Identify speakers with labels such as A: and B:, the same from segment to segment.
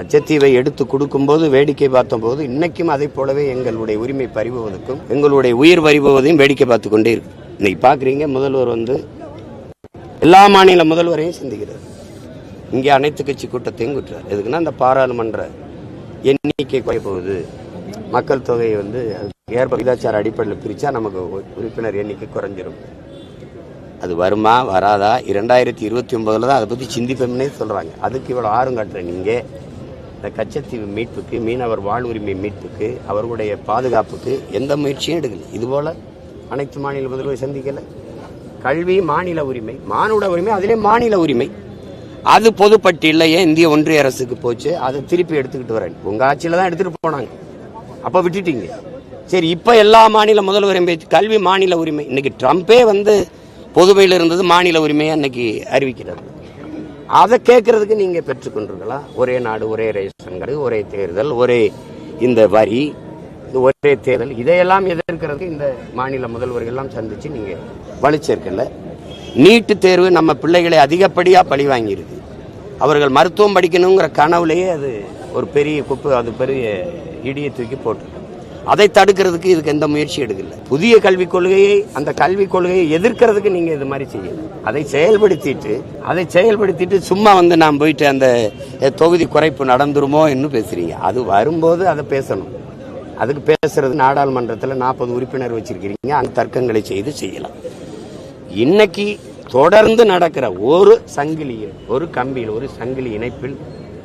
A: லட்சத்தீவை எடுத்து கொடுக்கும்போது வேடிக்கை பார்த்தபோது இன்னைக்கும் அதை போலவே எங்களுடைய உரிமை பறிபுவதற்கும் எங்களுடைய உயிர் பறிபுவதையும் வேடிக்கை பார்த்து கொண்டே இருக்கு. இன்னைக்கு பார்க்குறீங்க முதல்வர் வந்து எல்லா மாநில முதல்வரையும் சிந்திக்கிறார். இங்கே அனைத்து கட்சி கூட்டத்தையும் கூட்டுறார். எதுக்குன்னா அந்த பாராளுமன்ற எண்ணிக்கை குறைப்போகுது மக்கள் தொகையை வந்து ஏற்ப விகிதாச்சார அடிப்படையில் பிரித்தா நமக்கு உறுப்பினர் எண்ணிக்கை குறைஞ்சிரும். அது வருமா வராதா? இரண்டாயிரத்தி இருபத்தி ஒன்பதுல தான் அதை பற்றி சிந்திப்போம்னே சொல்கிறாங்க அதுக்கு இவ்வளோ ஆர்வம் காட்டுறேன் நீங்கள் இந்த கச்சத்தீவு மீட்புக்கு மீனவர் வாழ்வுரிமை மீட்புக்கு அவர்களுடைய பாதுகாப்புக்கு எந்த முயற்சியும் எடுக்கல. இதுபோல் அனைத்து மாநில முதல்வர் சந்திக்கல. கல்வி மாநில உரிமை மானுட உரிமை அதிலே மாநில உரிமை. அது பொதுப்பட்டியலில் ஏன் இந்திய ஒன்றிய அரசுக்கு போச்சு அதை திருப்பி எடுத்துக்கிட்டு வரேன். உங்கள் ஆட்சியில் தான் எடுத்துகிட்டு போனாங்க. அப்போ விட்டுட்டீங்க. சரி இப்போ எல்லா மாநில முதல்வரையும் பேச்சு கல்வி மாநில உரிமை. இன்னைக்கு ட்ரம்ப்பே வந்து பொதுமையில் இருந்தது மாநில உரிமையை அன்னைக்கு அறிவிக்கிறது அதை கேட்கறதுக்கு நீங்க பெற்றுக்கொண்டிருக்கலாம் ஒரே நாடு ஒரே ரேஷன் கார்டு ஒரே தேர்தல் ஒரே இந்த வரி ஒரே தேர்தல். இதையெல்லாம் எதிர்க்கிறதுக்கு இந்த மாநில முதல்வர்கள் எல்லாம் சந்திச்சு நீங்க வலிச்சிருக்கல. நீட்டு தேர்வு நம்ம பிள்ளைகளை அதிகப்படியா பழி வாங்கியிருக்கு அவர்கள் மருத்துவம் படிக்கணுங்கிற கனவுலேயே அது ஒரு பெரிய குப்பு அது பெரிய இடியை தூக்கி போட்டு அதை தடுக்கிறதுக்கு இதுக்கு எந்த முயற்சி எடுக்கல. புதிய கல்விக் கொள்கையை அந்த கல்விக் கொள்கையை எதிர்க்கிறதுக்கு நீங்க இது மாதிரி செய்யல அதை செயல்படுத்திட்டு அதை செயல்படுத்திட்டு சும்மா வந்து நான் போயிட்டு அந்த தொகுதி குறைப்பு நடந்துருமோ என்று பேசுறீங்க. அது வரும்போது அதை பேசணும். அதுக்கு பேசுறது நாடாளுமன்றத்தில் நாற்பது உறுப்பினர் வச்சிருக்கிறீங்க. அந்த தர்க்கங்களை செய்து செய்யலாம். இன்னைக்கு தொடர்ந்து நடக்கிற ஒரு சங்கிலியில் ஒரு கம்பியில் ஒரு சங்கிலி இணைப்பில்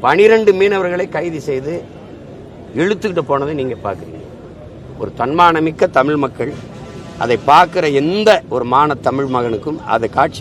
A: பனிரெண்டு மீனவர்களை கைது செய்து இழுத்துக்கிட்டு போனதை நீங்க பாக்குறீங்க ஒரு தன்மானமிக்க தமிழ் மக்கள் அதை பார்க்கிற எந்த ஒரு மான தமிழ் மகனுக்கும் அதை காட்சி